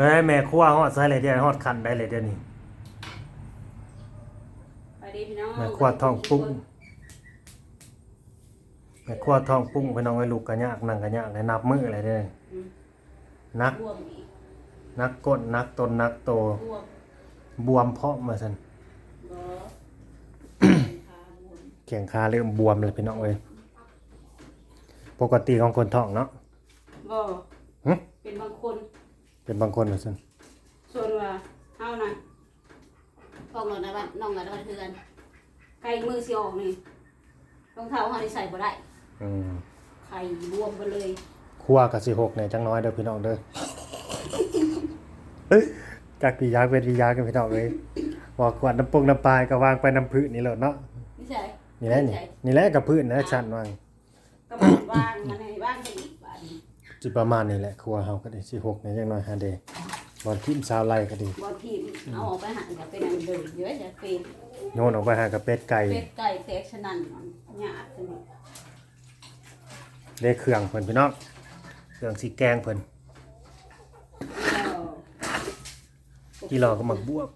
เฮ้ยแม่ครัวฮอดใส่เลยเดี๋ยวฮอดคันได้เลยเดี๋ยวนี้ไปดีพี่น้องแม่ครัวท้องปุ้งแม่ครัวท้องปุ้งไปน้องไอ้ลูกกะยากนั่งกะยากให้นับมืออะไรเด้ออืมนักบวมอีกนักก้นนักตนนักโตบวมบวมเพาะมาซั่นบ่ขาบวมแข้งขาเริ่มบวมเลยพี่น้องเอ้ยปกติของคนท้องเนาะบ่หึเป็นบางคน เป็นบางคนว่าซั่นส่วนว่าเฮาน่ะพองหลดนะบ้านน้องกันแล้วกันคือกันไก่มือสิออกนี่รองเท้าเฮานี่ใส่บ่ได้อืมไข่บวมไปเลยครัวก็สิหกเนี่ยจังน้อยเด้อพี่น้องเด้อเอ้ยจากพี่ยากเป็นพี่ยากกันพี่น้องเอ้ยบอกกวาดน้ำปงน้ำปลายก็วางไปน้ำพื้นนี่แหละเนาะนี่ใช่นี่แหละนี่นี่แหละกับพื้นนะชั้นวางก็มันวางมันให้วางไปอีกบาดนี้ จิประมาณนี้แหละครัวเฮาก็ได้สิหกเนี่ยจังน้อยหาเดบอลทิมซาวไล่ก็ดีบ่ทีมเอาออกไปหันกับเป็นอันเดิมเดี๋ยวจะเป็นโยนออกไปหากับเป็ดไก่เป็ดไก่แตกฉะนั้นหยาดจังนี้ได้เครื่องเพิ่นพี่น้องเครื่องสีแกงเพิ่นกีรอก็หมักบวบ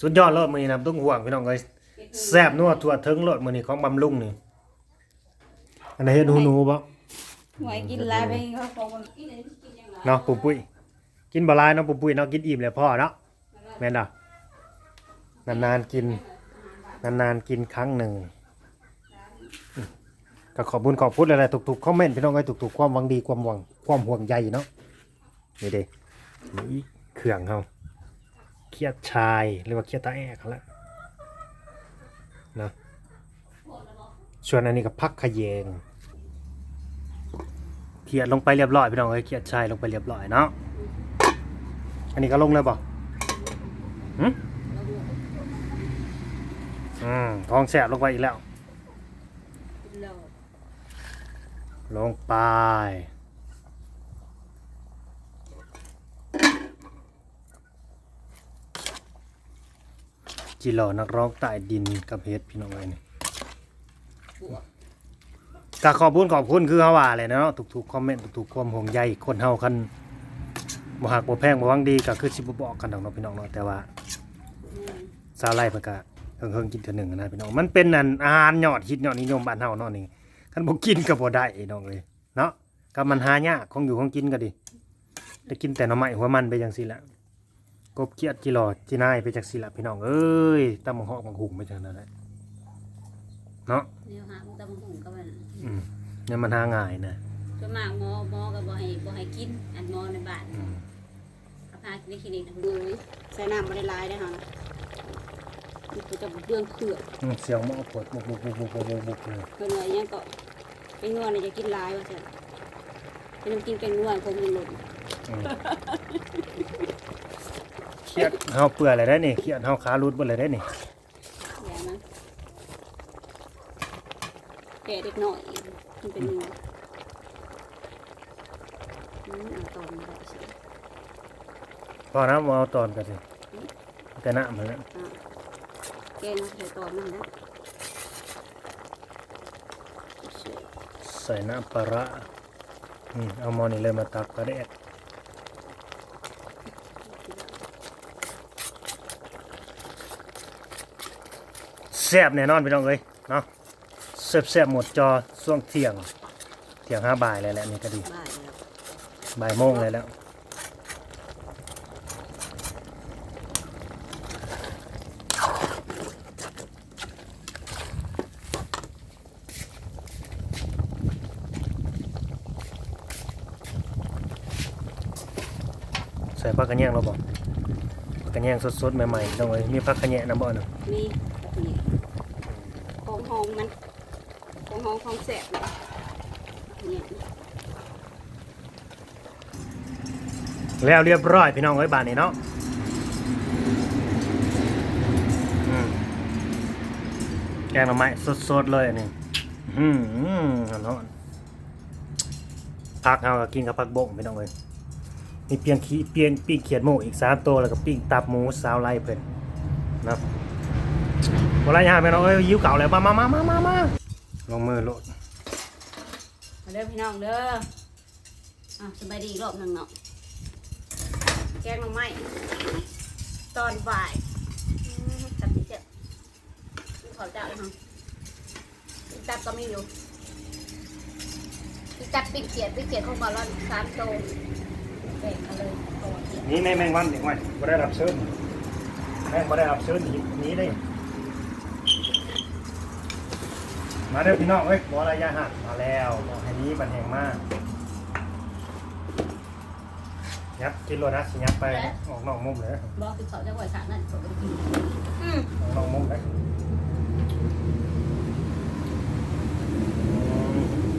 สุดยอดรสมื้อนี้นะบ่ต้องห่วงพี่น้องเอ้ยแซ่บนัวทั่วถึงรสมื้อนี้ของบำรุงนี่อันไหนเฮ็ดหูหนูบ่ หวยกินหลายไปเขาบอกว่ากินอันนี้กินย่างไรเนาะปุ้มปุ้ยกินบลายเนาะปุ้มปุ้ยเนาะกินอิ่มแล้วพอเนาะแม่นดอกนานๆกิน นานๆกินครั้งหนึ่งก็ขอบคุญขอบคุณอะไรทุกๆคอมเมนต์พี่น้องไอ้ทุกๆความหวังดีความหวังความห่วงใยเนาะนี่เด้นี่เครื่องเฮาเครียดชายหรือว่าเครียดตาแอกเขาละเนาะส่วนอันนี้ก็พักขยง เขียดลงไปเรียบร้อยพี่น้องเอ้ยเขียดชายลงไปเรียบร้อยเนาะอันนี้ก็ลงเลยบ่หึอืมทองแสบลงไปอีกแล้ว ลงไปจิหล่อนักร้องใต้ดินกับเฮ็ดพี่น้องเอ้ยนี่ ก็ขอบคุณขอบคุณคือเฮาว่าเลยเนาะทุกๆคอมเมนต์ทุกๆความห่วงใยคนเฮาคันบ่ฮักบ่แพงบ่หวังดีก็คือสิบ่บอกกันดอกเนาะพี่น้องเนาะแต่ว่าซาวไล่เพิ่นก็เฮิงๆกินเทื่อหนึงนะพี่น้องมันเป็นอันอาหารยอดฮิตยอดนิยมบ้านเฮาเนาะนี่คันบ่กินก็บ่ได้น้องเอ้ยเนาะก็มันหายากของอยู่ของกินก็ดิได้กินแต่หน่อไม้หัวมันไปจังซี่แหละกบเกียดจิหล่อจินายไปจังซี่ล่ะพี่น้องเอ้ยตำบักฮอกบักหุ่งไปจังนั้นแหละเนาะเดี๋ยวหาตำหุ่งก็มัน อืมเนี่ยมันหาง่ายนะส่วนมากหมอหมอก็บ่ให้บ่ให้กิน อันหมอในบ้านอืมเอาพากินในคลินิกนะดูใส่น้ำไม่ได้หลายได้อค่ะนี่คือจะเบื้องเผือกอืมเสียงหม้อปวดบุกบุกบุกบุกบุกบุกบุกเลยเพิ่นว่าอิหยังก็เป็นนวลนี่จะกินหลายว่าซั่นเป็นน้ำกินเป็นนวลคงมีหล่นอืมเครียดเฮาเปื่อยอะไรได้นี่เครียดเฮาขารุดบ่เลยได้นี่ อย่านะ แก่เด็กน้อยมันเป็นนวลอืมเอาตอนนี้ได้สิพอนะบ่เอาตอนกันสิแต่น้ำมันนะอะแกงเอาใส่ตอนมันนะใส่น้ำปลาร้าอืมเอาหมอนี่เลยมาตักกระเดดแซ่บแน่นอนพี่น้องเอ้ยเนาะ แซ่บแซ่บหมดจอช่วงเที่ยง เที่ยงห้าบ่ายเลยแหละนี่ก็ดีบ่ายแล้วบ่ายโมงเลยแล้ว ใส่ผักกระเนียงเราบอกผักกระเนียงสดๆ ใหม่ๆต้องเลยมีผักกระเนียงน้ำบ่อนะนี่นี่ของหอมมัน ของหอมของแสบเลยเนี่ยแล้วเรียบร้อยพี่น้องเอ้ยบานนี้เนาะอืมแกงหน่อไม้สดๆเลยอันนี้อืมเนาะผักเอาก็กินกับผักบงพี่น้องเอ้ยมีเพียงขี้เพียงปิ้งเขียดหมูอีกสามตัวแล้วก็ปิ้งตับหมูสาวไล่เพิ่นเนาะบ่ไรยาพี่น้องเอ้ยยิ้วเก่าแล้วมามามามามามา ลงมือโลดมาเด้อพี่น้องเด้ออะสบายดีอีกรอบหนึงเนาะแกงหน่อไม้ตอนบ่ายอืมตับเจ็บขอเจ้าเลยค่ะจับก็มีอยู่จับปิดเกียดปิดเกียดของบอลลอนสามโตแบ่งมาเลยตัวเกียดนี่ในแมงวันเด็กไว้บ่ได้รับเชิญแมงบ่ได้รับเชิญหนีหนี้ได้ มาเด้อพี่น้องเอ้ยบ่ระยะห่างมาแล้วบ่ให้หนี้มันแห้งมากยับกินโลนะสิยับไปออกนอกมุมเลยบอกคือเขาจะไหวขานั่นเขาก็กินอืมออกนอกมุมเลย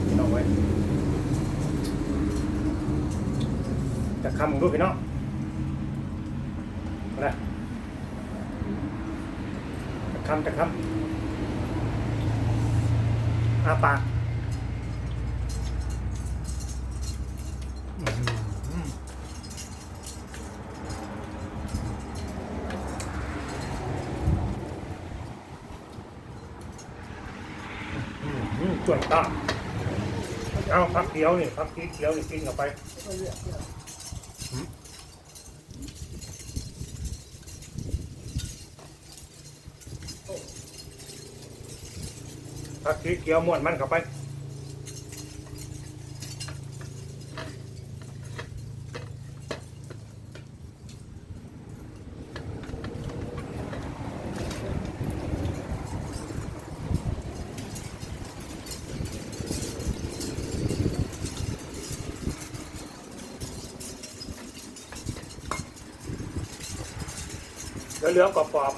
พี่น้องเว้ยจะคำดูพี่น้องอะไรจะคำจะคำ อาปากอื้อหืออื้อหือส่วนตาเอาพักเขียวนี่พักเขียวนี่กินเข้าไป เขาเลือกเลือก ผักชีเขียวม้วนมันเข้าไปเหลืองกรอบบรรย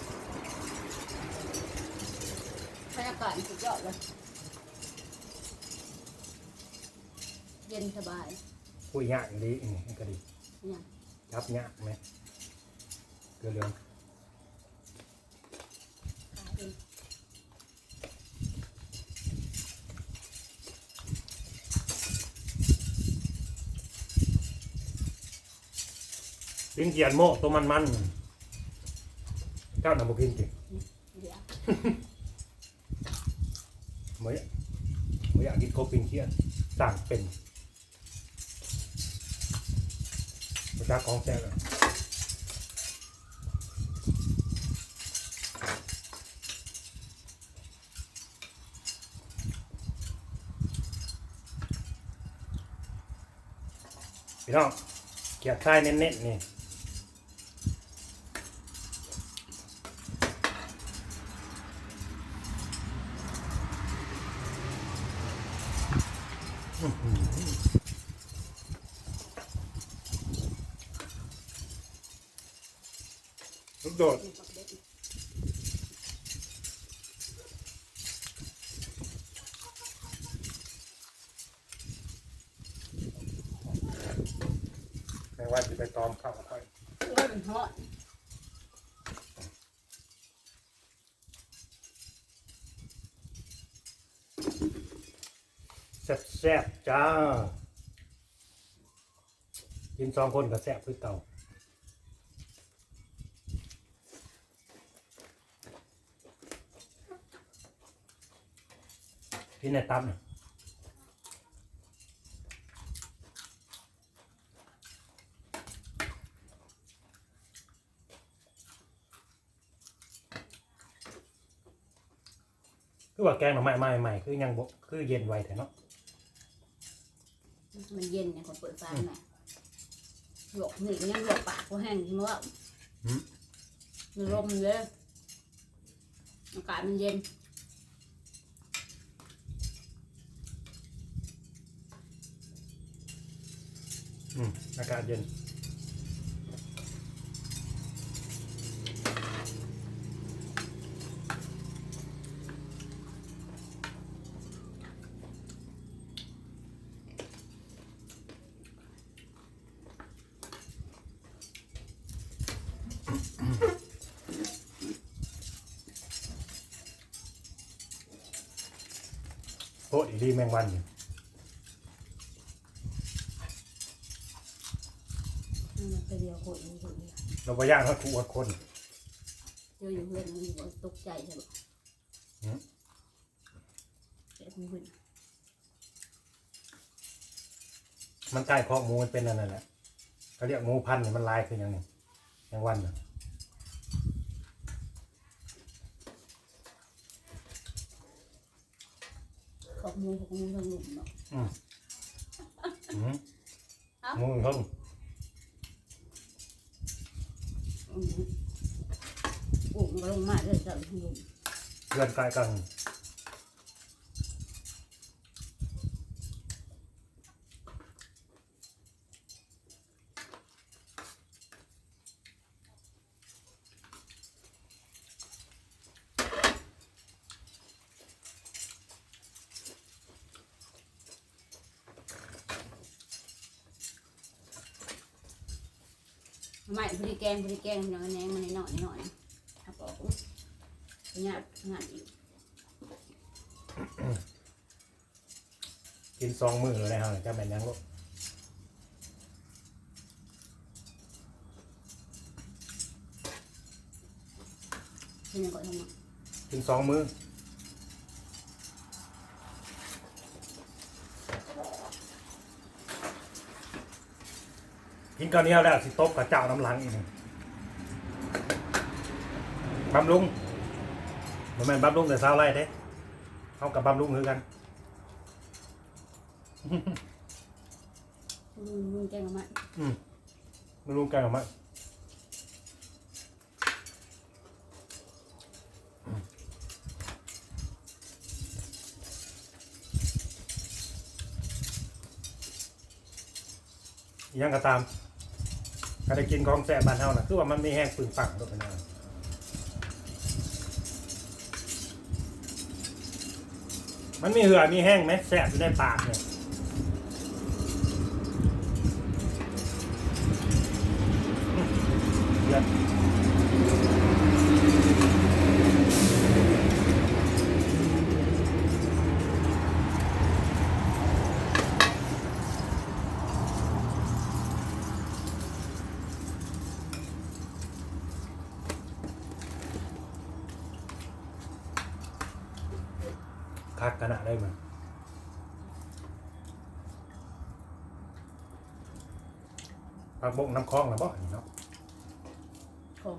ากาศสุดยอดเลย เย็นสบายๆคุยยากดีนี่มันก็ดีเนี่ยจับยากไหมเกลือเหลืองขายเองลิ้นเจียนโม่ตัวมันมันๆเจ้าหน้าบุกินจิเดี๋ยว เมื่อเมื่อยากกินโคปินเทียนต่างเป็นประชาของแซ่บอะพี่น้องเกียร์ทรายเน้นๆนี่ ลูกโดดไม่ว่าจะไปตอมข้าวไปเริ่มทอด แซ่บๆจ้า กินสองคนก็แซ่บคือเก่าพี่นายตั้มน่ะคือว่าแกงหน่อไม้ใหม่ๆคือยังบคือเย็นไวแต่เนาะ มันเย็นเนี่ยคนเปิดไฟหน่อยหยกหนียังหยกปากก็แห้งที่มั้งหืมมีลมเลยอากาศมันเย็นอืมอากาศเย็น โอ้อีดีแมงวันอยู่มันไปเดียวโคตรเลยโคตรเลยเราไปย่างเขาถูกคน เจออยู่เพื่อนมันบอกตกใจใช่ไหมหืม แกะเพื่อนมันใกล้คอหมูมันเป็นอันนั่นแหละเขาเรียกหมูพันธุ์นี่มันลายคือหยังนี่แมงวันน่ะ ขอบมูขอบมูทางหลุมเนาะอืมเอ้าหมูเพิ่งอืมอุ้มก็ลงมาเลยจ้ะทางหลุมเพื่อนใกล้กัน ไม่พอดีแกงพอดีแกงมันยังแหนงมันหน่อยหน่อยถ้าบอกงานงานอีกกินสองมือเลยฮะจะแม่นยังลูกเป็นยังไงทำไมกินสองมือ กินก่อนนี้แล้วสิตบกับเจ้าน้ำหลังอีกหนึ่งบำรุงบ่แม่นบำรุงแต่เช้าไรเด้เขากับบำรุงคือกันอืมมึงแกงมาอืมบำรุงกันออกมาอิหยังก็ตาม ก็ได้กินของแซ่บบ้านเฮานะคือว่ามันไม่แห้งปึงปังตัวยนะมันมีเหือมีแห้งไหมแซ่บอยู่ในปากเนี่ย คักขนาดได้มันผักบกน้ำคลองนะบ่นี่เนาะของ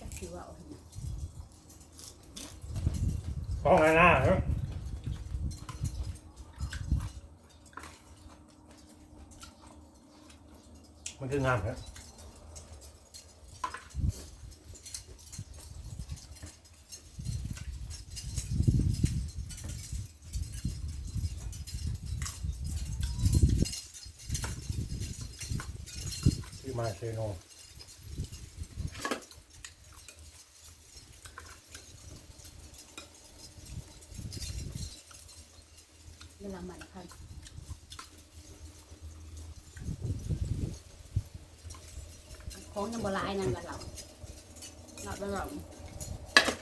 จักสิว่าเอาเนี่ยคลองง่ายๆเนาะมันคืองามครับ เชโนเวลามันคันของยังบลายนั่นบัดเราเราไปเรา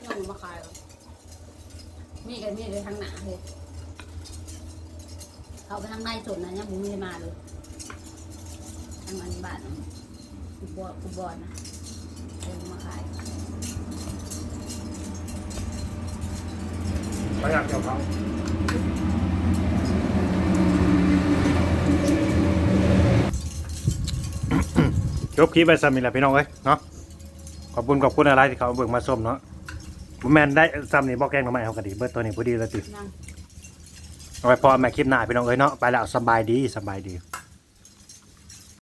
ยังบ่มาขายหรอกมีกันมีเลยทางหนาเลยเขาไปทางในสุดนะยังบ่มีมาเลยทางมันบาน กูบอกูบอนะเดินมาขายประหยัดเกี่ยวเขาจบคลิปไปสามีแหละพี่น้องเอ้ยเนาะขอบคุณขอบคุณอะไรที่เขาเบิ่งมาส้มเนาะบ่แมนได้ซ้ำนี่บอกแกงมาใหม่เขาก็ดีเบิดตัวนี้พอดีแล้วตินั่ง เอาไว้พอแม่คลิปหน้าพี่น้องเอ้ยเนาะไปแล้วสบายดีสบายดี